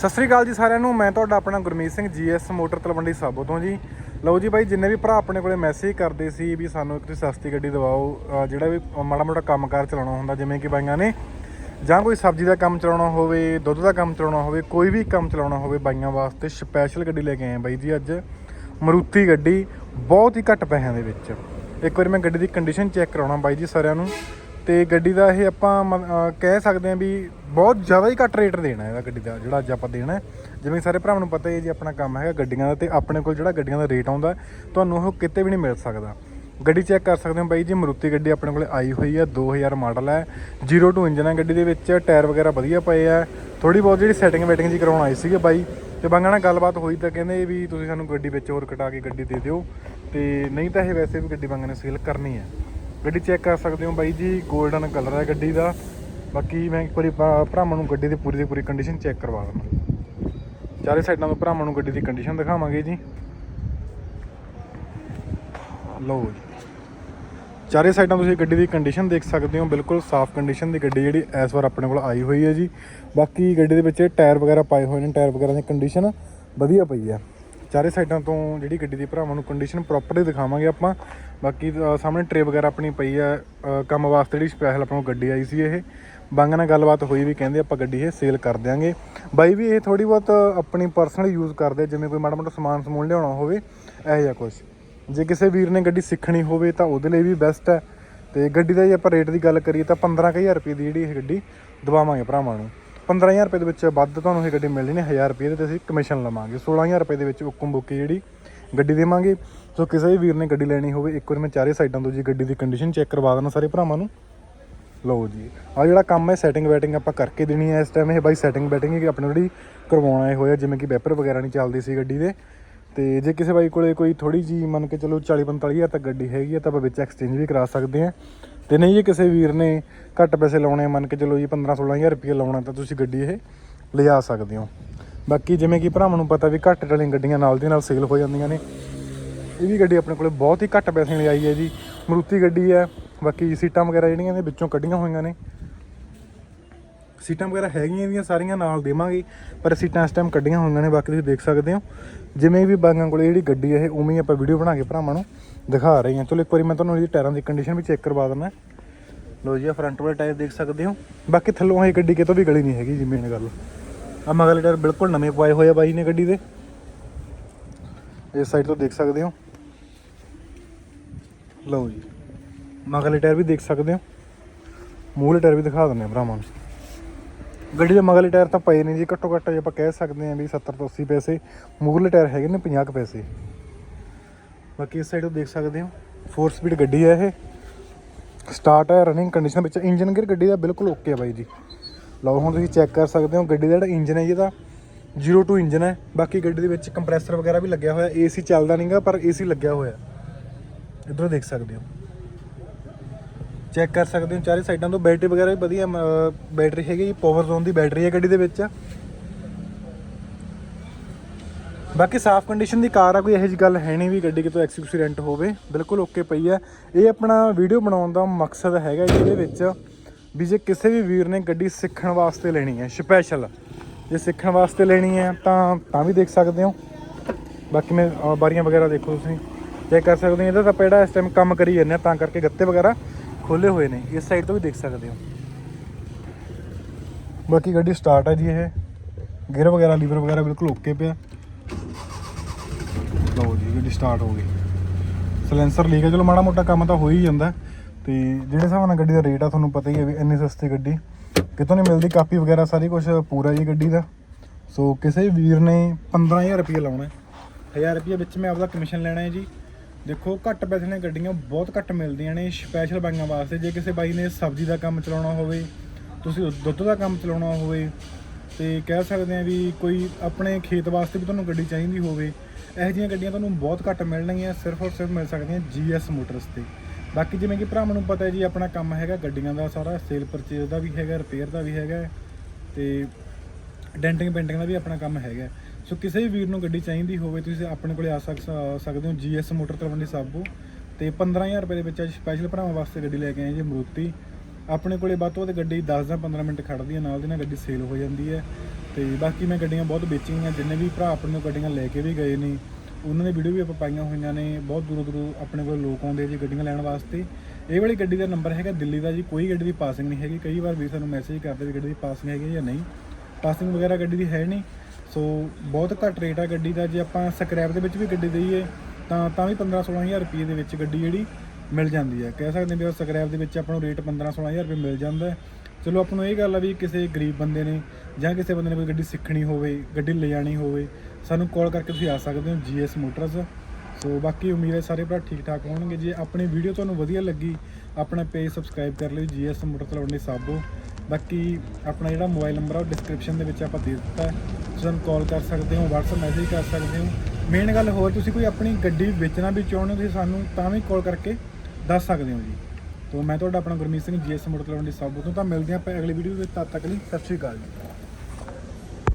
ਸਤਿ ਸ੍ਰੀ ਅਕਾਲ ਜੀ ਸਾਰਿਆਂ ਨੂੰ, ਮੈਂ ਤੁਹਾਡਾ ਆਪਣਾ ਗੁਰਮੀਤ ਸਿੰਘ, ਜੀਐਸ ਮੋਟਰ ਤਲਵੰਡੀ ਸਾਬੋ ਤੋਂ ਜੀ। ਲਓ ਜੀ ਬਾਈ, ਜਿੰਨੇ ਵੀ ਭਰਾ ਆਪਣੇ ਕੋਲੇ ਮੈਸੇਜ ਕਰਦੇ ਸੀ ਵੀ ਸਾਨੂੰ ਇੱਕ ਤੁਸੀਂ ਸਸਤੀ ਗੱਡੀ ਦਿਵਾਓ ਜਿਹੜਾ ਵੀ ਮਾੜਾ ਮੋਟਾ ਕੰਮਕਾਰ ਚਲਾਉਣਾ ਹੁੰਦਾ, ਜਿਵੇਂ ਕਿ ਬਾਈਆਂ ਨੇ, ਜਾਂ ਕੋਈ ਸਬਜ਼ੀ ਦਾ ਕੰਮ ਚਲਾਉਣਾ ਹੋਵੇ, ਦੁੱਧ ਦਾ ਕੰਮ ਚਲਾਉਣਾ ਹੋਵੇ, ਕੋਈ ਵੀ ਕੰਮ ਚਲਾਉਣਾ ਹੋਵੇ ਬਾਈਆਂ ਵਾਸਤੇ ਸਪੈਸ਼ਲ ਗੱਡੀ ਲੈ ਕੇ ਆਏ ਬਾਈ ਜੀ ਅੱਜ। ਮਰੂਤੀ ਗੱਡੀ, ਬਹੁਤ ਹੀ ਘੱਟ ਪੈਸਿਆਂ ਦੇ ਵਿੱਚ। ਇੱਕ ਵਾਰੀ ਮੈਂ ਗੱਡੀ ਦੀ ਕੰਡੀਸ਼ਨ ਚੈੱਕ ਕਰਾਉਣਾ ਬਾਈ ਜੀ ਸਾਰਿਆਂ ਨੂੰ। ਤੇ ਗੱਡੀ ਦਾ ਇਹ ਆਪਾਂ ਮ- ਅਹ ਕਹਿ ਸਕਦੇ ਹਾਂ ਵੀ ਬਹੁਤ ਜ਼ਿਆਦਾ ਹੀ ਘੱਟ ਰੇਟ ਦੇਣਾ ਇਹਦਾ ਗੱਡੀ ਦਾ, ਜਿਹੜਾ ਅੱਜ ਆਪਾਂ ਦੇਣਾ ਹੈ। ਜਿਵੇਂ ਸਾਰੇ ਭਰਾਵਾਂ ਨੂੰ ਪਤਾ ਹੀ ਹੈ ਜੀ, ਆਪਣਾ ਕੰਮ ਹੈਗਾ ਗੱਡੀਆਂ ਦਾ ਤੇ ਆਪਣੇ ਕੋਲ ਜਿਹੜਾ ਗੱਡੀਆਂ ਦਾ ਰੇਟ ਆਉਂਦਾ ਤੁਹਾਨੂੰ ਉਹ ਕਿਤੇ ਵੀ ਨਹੀਂ ਮਿਲ ਸਕਦਾ। ਗੱਡੀ ਚੈੱਕ ਕਰ ਸਕਦੇ ਹੋ ਬਾਈ ਜੀ, ਮਰੂਤੀ ਗੱਡੀ ਆਪਣੇ ਕੋਲੇ ਆਈ ਹੋਈ ਹੈ 2000 ਮਾਡਲ ਹੈ। 02 ਇੰਜਨ ਹੈ ਗੱਡੀ ਦੇ ਵਿੱਚ, ਟਾਇਰ ਵਗੈਰਾ ਵਧੀਆ ਪਏ ਆ ਥੋੜੀ ਬਹੁਤ ਜਿਹੜੀ ਸੈਟਿੰਗ ਵੈਟਿੰਗ ਜੀ ਕਰਾਉਣ ਆਈ ਸੀਗੇ ਬਾਈ। ਤੇ ਬਾਂਗਾ ਨਾਲ ਗੱਲਬਾਤ ਹੋਈ ਤਾਂ ਕਹਿੰਦੇ ਵੀ ਤੁਸੀਂ ਸਾਨੂੰ ਗੱਡੀ ਵਿੱਚ ਹੋਰ ਕਟਾ ਕੇ ਗੱਡੀ ਦੇ ਦਿਓ। ਤੇ ਨਹੀਂ ਤਾਂ ਇਹ ਵੈਸੇ ਵੀ ਗੱਡੀ ਬਾਂਗਾ ਨੇ ਸੇਲ ਕਰਨੀ ਹੈ। ਗੱਡੀ ਚੈੱਕ ਕਰ ਸਕਦੇ ਹੋ ਬਾਈ ਜੀ 골ਡਨ ਕਲਰ ਹੈ ਗੱਡੀ ਦਾ। ਬਾਕੀ ਮੈਂ ਇੱਕ ਵਾਰੀ ਭਰਾ- ਭਰਾਵਾਂ ਨੂੰ ਗੱਡੀ ਦੀ ਪੂਰੀ ਦੀ ਪੂਰੀ ਕੰਡੀਸ਼ਨ ਚੈੱਕ ਕਰਵਾ ਦਿੰਦਾ। ਚਾਰੇ ਸਾਈਡਾਂ ਤੋਂ ਭਰਾਵਾਂ ਨੂੰ ਗੱਡੀ ਦੀ ਕੰਡੀਸ਼ਨ ਦਿਖਾਵਾਂਗੇ ਜੀ। ਲਓ ਜੀ। ਚਾਰੇ ਸਾਈਡਾਂ ਤੁਸੀਂ ਗੱਡੀ ਦੀ ਕੰਡੀਸ਼ਨ ਦੇਖ ਸਕਦੇ ਹੋ, ਬਿਲਕੁਲ ਸਾਫ਼ ਕੰਡੀਸ਼ਨ ਦੀ ਗੱਡੀ ਜਿਹੜੀ ਇਸ ਵਾਰ ਆਪਣੇ ਕੋਲ ਆਈ ਹੋਈ ਹੈ ਜੀ। ਬਾਕੀ ਗੱਡੀ ਦੇ ਵਿੱਚ ਟਾਇਰ ਵਗੈਰਾ ਪਾਏ ਹੋਏ ਨੇ ਟਾਇਰ ਵਗੈਰਾ ਦੀ ਕੰਡੀਸ਼ਨ ਵਧੀਆ ਪਈ ਹੈ। ਚਾਰੇ ਸਾਈਡਾਂ ਤੋਂ ਜਿਹੜੀ ਗੱਡੀ ਦੀ ਭਰਾਵਾਂ ਨੂੰ ਕੰਡੀਸ਼ਨ ਪ੍ਰੋਪਰਲੀ ਦਿਖਾਵਾਂਗੇ ਆਪਾਂ। ਬਾਕੀ ਸਾਹਮਣੇ ਟਰੇ ਵਗੈਰਾ ਆਪਣੀ ਪਈ ਹੈ। ਕੰਮ ਵਾਸਤੇ ਜਿਹੜੀ ਸਪੈਸ਼ਲ ਆਪਾਂ ਨੂੰ ਗੱਡੀ ਆਈ ਸੀ ਇਹ। ਬੰਗ ਨਾਲ ਗੱਲਬਾਤ ਹੋਈ ਵੀ ਕਹਿੰਦੇ ਆਪਾਂ ਗੱਡੀ ਇਹ ਸੇਲ ਕਰ ਦਿਆਂਗੇ। ਬਾਈ ਵੀ ਇਹ ਥੋੜੀ ਬਹੁਤ ਆਪਣੀ ਪਰਸਨਲ ਯੂਜ਼ ਕਰਦੇ ਜਿਵੇਂ ਕੋਈ ਮਾੜਾ ਮੋਟਾ ਸਮਾਨ ਸਮੂਨ ਲਿਆਉਣਾ ਹੋਵੇ, ਇਹੋ ਜਿਹਾ ਕੁਝ ਜੇ ਕਿਸੇ ਵੀਰ ਨੇ ਗੱਡੀ ਸਿੱਖਣੀ ਹੋਵੇ ਤਾਂ ਉਹਦੇ ਲਈ ਵੀ ਬੈਸਟ ਹੈ। ਤੇ ਗੱਡੀ ਦਾ ਜੇ ਆਪਾਂ ਰੇਟ ਦੀ ਗੱਲ ਕਰੀਏ ਤਾਂ 15000 ਰੁਪਏ ਦੀ ਜਿਹੜੀ ਇਹ ਗੱਡੀ ਦਵਾਵਾਂਗੇ ਭਰਾਵਾਂ ਨੂੰ। 15000 ਰੁਪਏ ਦੇ ਵਿੱਚ ਵੱਧ ਤੁਹਾਨੂੰ ਇਹ ਗੱਡੀ ਮਿਲਣੀ ਨੇ 1000 ਰੁਪਏ ਦੇ ਤੇ ਅਸੀਂ ਕਮਿਸ਼ਨ ਲਵਾਂਗੇ। 16000 ਰੁਪਏ ਦੇ ਵਿੱਚ ਹੁਕਮ ਬੁੱਕੀ ਜਿਹੜੀ, ਗੱਡੀ ਦੇਵਾਂਗੇ। ਸੋ ਕਿਸੇ ਵੀ ਵੀਰ ਨੇ ਗੱਡੀ ਲੈਣੀ ਹੋਵੇ, ਇੱਕ ਵਾਰ ਮੈਂ ਚਾਰੇ ਸਾਈਡਾਂ ਤੋਂ ਜੀ ਗੱਡੀ ਦੀ ਕੰਡੀਸ਼ਨ ਚੈੱਕ ਕਰਵਾ ਦੇਣਾ ਸਾਰੇ ਭਰਾਵਾਂ ਨੂੰ। ਲਓ ਜੀ ਆ ਜਿਹੜਾ ਕੰਮ ਹੈ ਸੈਟਿੰਗ ਵੈਟਿੰਗ ਆਪਾਂ ਕਰਕੇ ਦੇਣੀ ਹੈ ਇਸ ਟਾਈਮ ਇਹ ਬਾਈ ਸੈਟਿੰਗ ਵੈਟਿੰਗ ਹੀ ਆਪਣੀ ਜਿਹੜੀ ਕਰਵਾਉਣਾ ਆਏ ਹੋਇਆ, ਜਿਵੇਂ ਕਿ ਵੈਪਰ ਵਗੈਰਾ ਨਹੀਂ ਚੱਲਦੀ ਸੀ ਗੱਡੀ ਦੇ। ਤੇ ਜੇ ਕਿਸੇ ਬਾਈ ਕੋਲੇ ਕੋਈ ਥੋੜੀ ਜੀ ਮੰਨ ਕੇ ਚਲੋ 40 45000 ਤੱਕ ਗੱਡੀ ਹੈਗੀ ਹੈ, ਤਾਂ ਆਪਾਂ ਵਿੱਚ ਐਕਸਚੇਂਜ ਵੀ ਕਰਾ ਸਕਦੇ ਹਾਂ। ਤੇ ਨਹੀਂ ਜੇ ਕਿਸੇ ਵੀਰ ਨੇ ਘੱਟ ਪੈਸੇ ਲਾਉਣੇ ਮੰਨ ਕੇ ਚਲੋ ਜੀ 15 16000 ਰੁਪਏ ਲਾਉਣਾ ਤਾਂ ਤੁਸੀਂ ਗੱਡੀ ਇਹ ਲਿਜਾ ਸਕਦੇ ਹੋ। ਬਾਕੀ ਜਿਵੇਂ ਕਿ ਭਰਾਵਾਂ ਨੂੰ ਪਤਾ ਵੀ ਘੱਟ ਵਾਲੀਆਂ ਗੱਡੀਆਂ ਨਾਲ ਦੀ ਨਾਲ ਸੇਲ ਹੋ ਜਾਂਦੀਆਂ ਨੇ। ਇਹ ਵੀ ਗੱਡੀ ਆਪਣੇ ਕੋਲੇ ਬਹੁਤ ਹੀ ਘੱਟ ਪੈਸੇ ਲਈ ਆਈ ਹੈ ਜੀ। ਮਰੂਤੀ ਗੱਡੀ ਹੈ, ਬਾਕੀ ਸੀਟਾਂ ਵਗੈਰਾ ਜਿਹੜੀਆਂ ਨੇ ਵਿੱਚੋਂ ਕੱਢੀਆਂ ਹੋਈਆਂ ਨੇ। ਸੀਟਾਂ ਵਗੈਰਾ ਹੈਗੀਆਂ ਇਹਦੀਆਂ ਸਾਰੀਆਂ ਨਾਲ ਦੇਵਾਂਗੇ ਪਰ ਸੀਟਾਂ ਇਸ ਟਾਈਮ ਕੱਢੀਆਂ ਹੋਈਆਂ ਨੇ, ਬਾਕੀ ਤੁਸੀਂ ਦੇਖ ਸਕਦੇ ਹੋ। ਜਿਵੇਂ ਵੀ ਬਾਗਾਂ ਕੋਲੇ ਜਿਹੜੀ ਗੱਡੀ ਹੈ ਇਹ, ਉਵੇਂ ਹੀ ਆਪਾਂ ਵੀਡੀਓ ਬਣਾ ਕੇ ਭਰਾਵਾਂ ਨੂੰ ਦਿਖਾ ਰਹੇ ਹਾਂ। ਚਲੋ ਇੱਕ ਵਾਰੀ ਮੈਂ ਤੁਹਾਨੂੰ ਇਹਦੀ ਟਾਇਰਾਂ ਦੀ ਕੰਡੀਸ਼ਨ ਵੀ ਚੈੱਕ ਕਰਵਾ ਦਿੰਦਾ। ਲੋ ਜੀ ਆ ਫਰੰਟ ਵਾਲੇ ਟਾਇਰ ਦੇਖ ਸਕਦੇ ਹੋ। ਬਾਕੀ ਥੱਲੋਂ ਇਹ ਗੱਡੀ ਕਿਤੋਂ ਵੀ ਗਲੀ ਨਹੀਂ ਹੈਗੀ ਜੀ ਮੇਨ ਗੱਲ। ਆ ਮਗਲੇ ਟਾਇਰ ਬਿਲਕੁਲ ਨਵੇਂ ਪਾਏ ਹੋਏ ਆ ਬਾਈ ਨੇ ਗੱਡੀ ਦੇ। ਇਸ ਸਾਈਡ ਤੋਂ ਦੇਖ ਸਕਦੇ ਹੋ। ਲਓ ਜੀ ਮਗਲੇ ਟਾਇਰ ਵੀ ਦੇਖ ਸਕਦੇ ਹੋ। ਮੂਹਲੇ ਟਾਇਰ ਵੀ ਦਿਖਾ ਦਿੰਦੇ ਆ ਭਰਾਵਾਂ ਨੂੰ। ਗੱਡੀ ਦੇ ਮਗਲੇ ਟਾਇਰ ਤਾਂ ਪਏ ਨੇ ਜੀ, ਘੱਟੋ ਘੱਟ ਆਪਾਂ ਕਹਿ ਸਕਦੇ ਹਾਂ ਵੀ 70 ਤੋਂ 80 ਪੈਸੇ। ਮੂਹਰਲੇ ਟਾਇਰ ਹੈਗੇ ਨੇ 50 ਕੁ ਪੈਸੇ। ਬਾਕੀ ਇਸ ਸਾਈਡ ਤੋਂ ਦੇਖ ਸਕਦੇ ਹੋ। 4 ਸਪੀਡ ਗੱਡੀ ਹੈ ਇਹ। ਸਟਾਰਟ ਹੈ ਰਨਿੰਗ ਕੰਡੀਸ਼ਨ ਵਿੱਚ। ਇੰਜਨ ਗੇਅਰ ਗੱਡੀ ਦਾ ਬਿਲਕੁਲ ਓਕੇ ਹੈ ਬਾਈ ਜੀ। ਲਓ, ਹੁਣ ਤੁਸੀਂ ਚੈੱਕ ਕਰ ਸਕਦੇ ਹੋ, ਗੱਡੀ ਦਾ ਜਿਹੜਾ ਇੰਜਨ ਹੈ ਜੀ, ਇਹਦਾ 02 ਇੰਜਨ ਹੈ। ਬਾਕੀ ਗੱਡੀ ਦੇ ਵਿੱਚ ਕੰਪਰੈਸਰ ਵਗੈਰਾ ਵੀ ਲੱਗਿਆ ਹੋਇਆ। ਏਸੀ ਚੱਲਦਾ ਨਹੀਂਗਾ ਪਰ ਏਸੀ ਲੱਗਿਆ ਹੋਇਆ। ਇਧਰੋਂ ਦੇਖ ਸਕਦੇ ਹੋ। ਚੈੱਕ ਕਰ ਸਕਦੇ ਹੋ, ਚਾਰੇ ਸਾਈਡਾਂ ਤੋਂ ਬੈਟਰੀ ਵਗੈਰਾ ਵੀ ਵਧੀਆ ਬੈਟਰੀ ਹੈਗੀ ਜੀ ਪਾਵਰ ਜ਼ੋਨ ਦੀ ਬੈਟਰੀ ਹੈ ਗੱਡੀ ਦੇ ਵਿੱਚ। ਬਾਕੀ ਸਾਫ਼ ਕੰਡੀਸ਼ਨ ਦੀ ਕਾਰ ਆ, ਕੋਈ ਇਹੋ ਜਿਹੀ ਗੱਲ ਹੈ ਨਹੀਂ ਵੀ ਗੱਡੀ ਕਿਤੋਂ ਐਕਸੀਡੈਂਟ ਹੋਵੇ, ਬਿਲਕੁਲ ਓਕੇ ਪਈ ਹੈ। ਇਹ ਆਪਣਾ ਵੀਡੀਓ ਬਣਾਉਣ ਦਾ ਮਕਸਦ ਹੈਗਾ ਜੀ ਇਹਦੇ ਵਿੱਚ ਵੀ ਜੇ ਕਿਸੇ ਵੀ ਵੀਰ ਨੇ ਗੱਡੀ ਸਿੱਖਣ ਵਾਸਤੇ ਲੈਣੀ ਹੈ ਸਪੈਸ਼ਲ ਜੇ ਸਿੱਖਣ ਵਾਸਤੇ ਲੈਣੀ ਹੈ, ਤਾਂ ਤਾਂ ਵੀ ਦੇਖ ਸਕਦੇ ਹੋ। ਬਾਕੀ ਮੈਂ ਬਾਰੀਆਂ ਵਗੈਰਾ ਦੇਖੋ ਤੁਸੀਂ, ਚੈੱਕ ਕਰ ਸਕਦੇ ਹੋ, ਇਹਦਾ ਤਾਂ ਪੇੜਾ ਇਸ ਟਾਈਮ ਕੰਮ ਕਰੀ ਜਾਂਦੇ ਆ ਤਾਂ ਕਰਕੇ ਗੱਤੇ ਵਗੈਰਾ। ਖੋਲੇ ਹੋਏ ਨੇ, ਇਸ ਸਾਈਡ ਤੋਂ ਵੀ ਦੇਖ ਸਕਦੇ ਹੋ। ਬਾਕੀ ਗੱਡੀ ਸਟਾਰਟ ਹੈ ਜੀ ਇਹ। ਗੇਅਰ ਵਗੈਰਾ ਲੀਵਰ ਵਗੈਰਾ ਬਿਲਕੁਲ ਓਕੇ ਪਿਆ। ਲਓ ਜੀ, ਗੱਡੀ ਸਟਾਰਟ ਹੋ ਗਈ। ਸਲੈਂਸਰ ਲੀਕ ਹੈ ਚਲੋ, ਮਾੜਾ ਮੋਟਾ ਕੰਮ ਤਾਂ ਹੋ ਹੀ ਜਾਂਦਾ। ਤੇ ਜਿਹੜੇ ਹਿਸਾਬ ਨਾਲ ਗੱਡੀ ਦਾ ਰੇਟ ਆ, ਤੁਹਾਨੂੰ ਪਤਾ ਹੀ ਹੈ ਵੀ ਇੰਨੀ ਸਸਤੀ ਗੱਡੀ। ਕਿਤੋਂ ਨਹੀਂ ਮਿਲਦੀ, ਕਾਪੀ ਵਗੈਰਾ ਸਾਰੀ ਕੁਝ ਪੂਰਾ ਜੀ ਗੱਡੀ ਦਾ। ਸੋ ਕਿਸੇ ਵੀਰ ਨੇ 15000 ਰੁਪਏ ਲਾਉਣਾ ਹੈ। 1000 ਰੁਪਏ ਵਿੱਚ ਮੈਂ ਆਪਦਾ ਕਮਿਸ਼ਨ ਲੈਣਾ ਹੈ ਜੀ। ਦੇਖੋ, ਘੱਟ ਪੈਸੇ ਨੇ ਗੱਡੀਆਂ ਬਹੁਤ ਘੱਟ ਮਿਲਦੀਆਂ ਨੇ ਸਪੈਸ਼ਲ ਬਾਈਆਂ ਵਾਸਤੇ। ਜੇ ਕਿਸੇ ਬਾਈ ਨੇ ਸਬਜ਼ੀ ਦਾ ਕੰਮ ਚਲਾਉਣਾ ਹੋਵੇ, ਤੁਸੀਂ ਦੁੱਧ ਦਾ ਕੰਮ ਚਲਾਉਣਾ ਹੋਵੇ, ਤੇ ਕਹਿ ਸਕਦੇ ਆ ਵੀ ਕੋਈ ਆਪਣੇ ਖੇਤ ਵਾਸਤੇ ਵੀ ਤੁਹਾਨੂੰ ਗੱਡੀ ਚਾਹੀਦੀ ਹੋਵੇ, ਇਹੋ ਜਿਹੀਆਂ ਗੱਡੀਆਂ ਤੁਹਾਨੂੰ ਬਹੁਤ ਘੱਟ ਮਿਲਣਗੀਆਂ, ਸਿਰਫ ਔਰ ਸਿਰਫ ਮਿਲ ਸਕਦੀਆਂ ਜੀਐਸ ਮੋਟਰਸ ਤੇ। ਬਾਕੀ ਜਿਵੇਂ ਕਿ ਭਰਾਵਾਂ ਨੂੰ ਪਤਾ ਹੈ ਜੀ, ਆਪਣਾ ਕੰਮ ਹੈਗਾ ਗੱਡੀਆਂ ਦਾ ਸਾਰਾ ਸੇਲ ਪਰਚੇਜ਼ ਦਾ ਵੀ ਹੈਗਾ ਰਿਪੇਅਰ ਦਾ ਵੀ ਹੈਗਾ, ਤੇ ਡੈਂਟਿੰਗ ਪੇਂਟਿੰਗ ਦਾ ਵੀ ਆਪਣਾ ਕੰਮ ਹੈਗਾ। ਸੋ ਕਿਸੇ ਵੀ ਵੀਰ ਨੂੰ ਗੱਡੀ ਚਾਹੀਦੀ ਹੋਵੇ, ਤੁਸੀਂ ਆਪਣੇ ਕੋਲੇ ਆ ਸਕ- ਸਕਦੇ ਹੋ ਜੀਐਸ ਮੋਟਰ ਤਲਵੰਡੀ ਸਾਬੋ। ਤੇ 15000 ਰੁਪਏ ਦੇ ਵਿੱਚ ਅੱਜ ਸਪੈਸ਼ਲ ਭਰਾਵਾਂ ਵਾਸਤੇ ਗੱਡੀ ਲੈ ਕੇ ਆਏ ਜੀ ਮਰੂਤੀ। ਆਪਣੇ ਕੋਲੇ ਵੱਧ ਤੋਂ ਵੱਧ ਗੱਡੀ 10 ਜਾਂ 15 ਮਿੰਟ ਖੜਦੀ ਹੈ, ਨਾਲ ਦੀ ਨਾਲ ਗੱਡੀ ਸੇਲ ਹੋ ਜਾਂਦੀ ਹੈ। ਤੇ ਬਾਕੀ ਮੈਂ ਗੱਡੀਆਂ ਬਹੁਤ ਵੇਚੀਆਂ ਜਿੰਨੇ ਵੀ ਭਰਾ ਆਪਣੇ ਨੂੰ ਗੱਡੀਆਂ ਲੈ ਕੇ ਵੀ ਗਏ ਨੇ, ਉਹਨਾਂ ਦੀ ਵੀਡੀਓ ਵੀ ਆਪਾਂ ਪਾਈਆਂ ਹੋਈਆਂ ਨੇ। ਬਹੁਤ ਦੂਰੋਂ ਦੂਰੋਂ ਆਪਣੇ ਕੋਲ ਲੋਕ ਆਉਂਦੇ ਜੀ ਗੱਡੀਆਂ ਲੈਣ ਵਾਸਤੇ। ਇਹ ਵਾਲੀ ਗੱਡੀ ਦਾ ਨੰਬਰ ਹੈਗਾ ਦਿੱਲੀ ਦਾ ਜੀ, ਕੋਈ ਗੱਡੀ ਦੀ ਪਾਸਿੰਗ ਨਹੀਂ ਹੈਗੀ। ਕਈ ਵਾਰ ਵੀ ਸਾਨੂੰ ਮੈਸੇਜ ਕਰਦੇ ਵੀ ਗੱਡੀ ਦੀ ਪਾਸਿੰਗ ਹੈਗੀ ਜਾਂ ਨਹੀਂ। ਪਾਸਿੰਗ ਵਗੈਰਾ ਗੱਡੀ ਦੀ ਹੈ ਨਹੀਂ। ਸੋ ਬਹੁਤ ਘੱਟ ਰੇਟ ਆ ਗੱਡੀ ਦਾ। ਜੇ ਆਪਾਂ ਸਕ੍ਰੈਪ ਦੇ ਵਿੱਚ ਵੀ ਗੱਡੀ ਦਈਏ, ਤਾਂ ਤਾਂ ਵੀ 15 16000 ਰੁਪਏ ਦੇ ਵਿੱਚ ਗੱਡੀ ਜਿਹੜੀ ਮਿਲ ਜਾਂਦੀ ਹੈ ਕਹਿ ਸਕਦੇ ਹਾਂ ਵੀ ਸਕ੍ਰੈਪ ਦੇ ਵਿੱਚ ਆਪਾਂ ਨੂੰ ਰੇਟ 15 16000 ਰੁਪਏ ਮਿਲ ਜਾਂਦਾ ਚਲੋ, ਆਪਾਂ ਨੂੰ ਇਹ ਗੱਲ ਆ ਵੀ ਕਿਸੇ ਗਰੀਬ ਬੰਦੇ ਨੇ ਜਾਂ ਕਿਸੇ ਬੰਦੇ ਨੇ ਕੋਈ ਗੱਡੀ ਸਿੱਖਣੀ ਹੋਵੇ, ਗੱਡੀ ਲੈ ਲਿਜਾਣੀ ਹੋਵੇ, ਸਾਨੂੰ ਕਾਲ ਕਰਕੇ ਤੁਸੀਂ ਆ ਸਕਦੇ ਹੋ ਜੀਐਸ ਮੋਟਰਸ ਸੋ ਬਾਕੀ ਉਮੀਦ ਹੈ ਸਾਰੇ ਭਰਾ ਠੀਕ ਠਾਕ ਹੋਣਗੇ। ਜੇ ਆਪਣੀ ਵੀਡੀਓ ਤੁਹਾਨੂੰ ਵਧੀਆ ਲੱਗੀ, ਆਪਣਾ ਪੇਜ ਸਬਸਕ੍ਰਾਈਬ ਕਰ ਲਿਓ ਜੀਐਸ ਮੋਟਰ ਚਲਾਉਣ ਲਈ ਸਾਬੋ ਬਾਕੀ ਆਪਣਾ ਜਿਹੜਾ ਮੋਬਾਈਲ ਨੰਬਰ ਆ, ਉਹ ਡਿਸਕ੍ਰਿਪਸ਼ਨ ਦੇ ਵਿੱਚ ਆਪਾਂ ਦੇ ਦਿੱਤਾ ਹੈ। ਸਾਨੂੰ ਕਾਲ ਕਰ ਸਕਦੇ ਹੋ, WhatsApp ਮੈਸੇਜ ਕਰ ਸਕਦੇ ਹੋ। ਮੇਨ ਗੱਲ ਹੋਰ, ਤੁਸੀਂ ਕੋਈ ਆਪਣੀ ਗੱਡੀ ਵੇਚਣਾ ਵੀ ਚਾਹੁੰਦੇ ਹੋ, ਤੁਸੀਂ ਸਾਨੂੰ ਤਾਂ ਵੀ ਕਾਲ ਕਰਕੇ ਦੱਸ ਸਕਦੇ ਹੋ ਜੀ। ਤੋਂ ਮੈਂ ਤੁਹਾਡਾ ਆਪਣਾ ਗੁਰਮੀਤ ਸਿੰਘ ਜੀਐਸ ਮੋਟਰ ਚਲਾਉਣ ਲਈ ਸਾਬੋ ਤੋਂ, ਤਾਂ ਮਿਲਦੇ ਹਾਂ ਆਪਾਂ ਅਗਲੀ ਵੀਡੀਓ ਵਿੱਚ, ਤਦ ਤੱਕ ਲਈ ਸਤਿ ਸ਼੍ਰੀ ਅਕਾਲ ਜੀ।